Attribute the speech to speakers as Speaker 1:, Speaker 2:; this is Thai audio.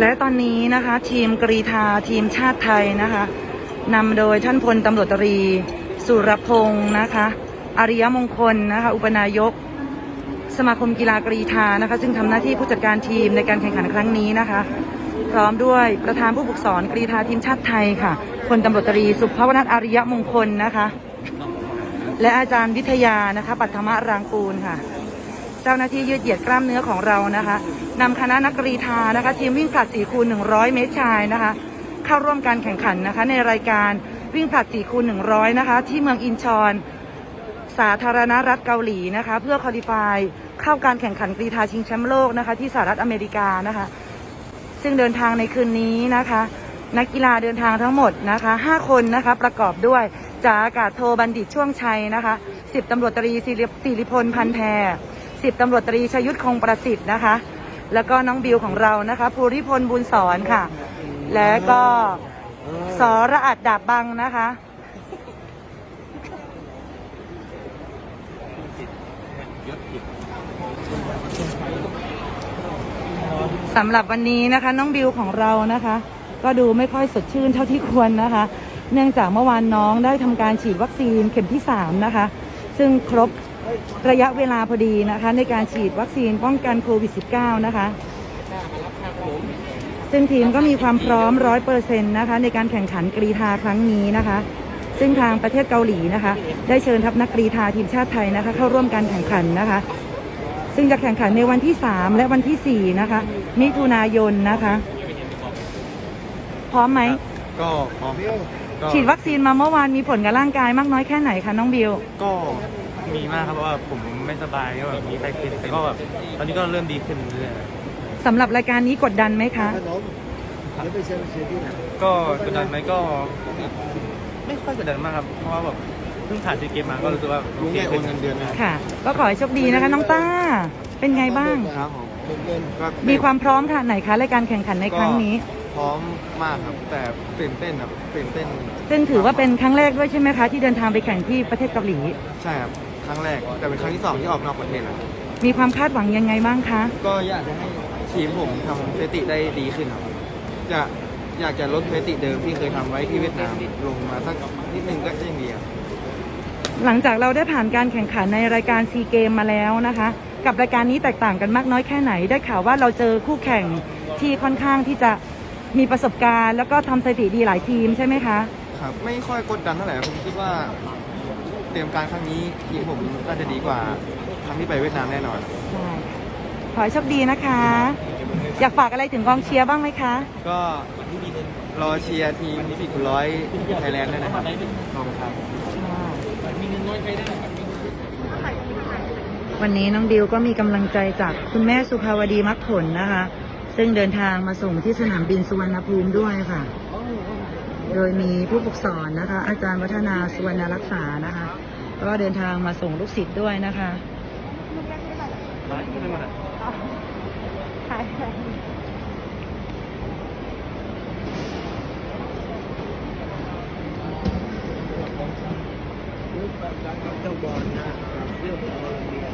Speaker 1: และตอนนี้นะคะ ทีมกรีธาทีมชาติไทยนะคะนำโดยท่านพลตำรวจตรี สุรพงศ์นะคะอาริยมงคลนะคะอุปนายก สมาคมกีฬากรีธานะคะ ซึ่งทำหน้าที่ผู้จัดการทีมในการแข่งขันครั้งนี้นะคะ พร้อมด้วยประธานผู้ฝึกสอนกรีธาทีมชาติไทยค่ะพลตำรวจตรีสุภวนัทอาริยมงคลนะคะ และอาจารย์วิทยานะคะปัทมรางกูลค่ะ เจ้าหน้าที่ยืดเหยียดกล้ามเนื้อของเรานะคะนำคณะนักกรีธานะคะ ทีมวิ่งผลัด4คูณ100 เมตรชายนะคะ เข้าร่วมการแข่งขันนะคะ ในรายการวิ่งผลัด4คูณ100 นะคะ ที่เมืองอินชอนสาธารณรัฐเกาหลีนะคะ เพื่อคอลี่ฟายเข้าการแข่งขันกรีธาชิงแชมป์โลกนะคะ ที่สหรัฐอเมริกานะคะ ซึ่งเดินทางในคืนนี้นะคะ นักกีฬาเดินทางทั้งหมดนะคะ 5 คนนะคะประกอบด้วยจ่าอากาศโทบัณฑิตช่วงชัยนะคะ10ตำรวจตรีสิริพลพันแพร 10ตำรวจตรีชยุทธคงประสิทธิ์นะคะ แล้วก็น้องบิวของเรานะคะภูริพลบุญสอนค่ะ และก็สอระอัดดาบบังนะคะ สำหรับวันนี้นะคะ น้องบิวของเรานะคะ ก็ดูไม่ค่อยสดชื่นเท่าที่ควรนะคะ เนื่องจากเมื่อวานน้องได้ทำการฉีดวัคซีนเข็มที่ 3 นะคะ ซึ่งครบ ระยะเวลาพอดีนะคะ ในการฉีดวัคซีนป้องกันโควิด -19 นะคะ ซึ่งทีมก็มีความพร้อมร้อยเปอร์เซ็นต์นะคะ ในการแข่งขันกรีธาครั้งนี้นะคะ ซึ่งทางประเทศเกาหลีนะคะ ได้เชิญทัพนักกรีธาทีมชาติไทยนะคะ เข้าร่วมการแข่งขันนะคะ ซึ่งจะแข่งขันในวันที่ 3 และวันที่ 4 นะคะ มิถุนายนนะคะ พร้อมไหม
Speaker 2: ก็พร้อมก็
Speaker 1: ฉีดวัคซีนมาเมื่อวานมีผลกับร่างกายมากน้อยแค่ไหนคะน้องบิว
Speaker 2: ก็ มีมากครับเพราะว่าผมไม่สบายก็แบบมีไข้ขึ้นแต่ก็แบบตอนนี้ก็เริ่มดีขึ้นเรื่อย
Speaker 1: สำหรับรายการนี้กดดันไหมคะ
Speaker 2: ๆก็กดดันไหมก็ไม่ไม่ค่อยกดดันมากครับเพราะว่าแบบเพิ่งผ่านซีเกมมาก็รู้สึกว่าโอเคขึ้นเงินเดือน
Speaker 1: ค่ะ ก็ขอให้โชคดีนะคะ น้องต้า เป็นไงบ้าง
Speaker 2: ครับผมก็
Speaker 1: มีความพร้อมค่ะไหนคะรายการแข่งขันในครั้งนี้
Speaker 2: พร้อมมากครับ แต่ตื่นเต้นครับตื่นเต้น
Speaker 1: ซึ่งถือว่าเป็นครั้งแรกด้วยใช่ไหมคะ ที่เดินทางไปแข่งที่ประเทศเกาหลี
Speaker 2: ใช่ครับ ครั้งแรก แต่เป็นครั้งที่สองที่ออกนอกประเทศแล้ว
Speaker 1: มีความคาดหวังยังไงบ้างคะ
Speaker 2: ก็อยากจะให้ทีมผมทำสถิติได้ดีขึ้นครับจะอยากจะลดสถิติเดิมที่เคยทำไว้ที่เวียดนามลงมาสักนิดนึงก็ยังดีครับ
Speaker 1: หลังจากเราได้ผ่านการแข่งขันในรายการซีเกมมาแล้วนะคะ กับรายการนี้แตกต่างกันมากน้อยแค่ไหนได้ข่าวว่าเราเจอคู่แข่งที่ค่อนข้างที่จะมีประสบการณ์ แล้วก็ทำสถิติดีหลายทีมใช่ไหมคะ
Speaker 2: ครับ ไม่ค่อยกดดันเท่าไหร่ผมคิดว่าเตรียมการครั้งนี้ทีมผมน่าจะดีกว่าครั้งที่ไปเวียดนามแน่นอน
Speaker 1: ใช่ขอให้โชคดีนะคะ อยากฝากอะไรถึงกองเชียร์บ้างไหมคะ
Speaker 2: ก็รอเชียร์ทีมสี่คูณร้อยไทยแลนด์ด้วยนะครับขอบคุณครับ
Speaker 1: วันนี้น้องดิวก็มีกำลังใจจากคุณแม่สุภาวดีมักผลนะคะ ซึ่งเดินทางมาส่งที่สนามบินสุวรรณภูมิด้วยค่ะ โดยมีผู้ฝึกสอนนะคะ อาจารย์วัฒนาสุวรรณรักษานะคะ ก็เดินทางมาส่งลูกศิษย์ด้วยนะคะ
Speaker 2: เจ้าบอลนะครับเรื่องของ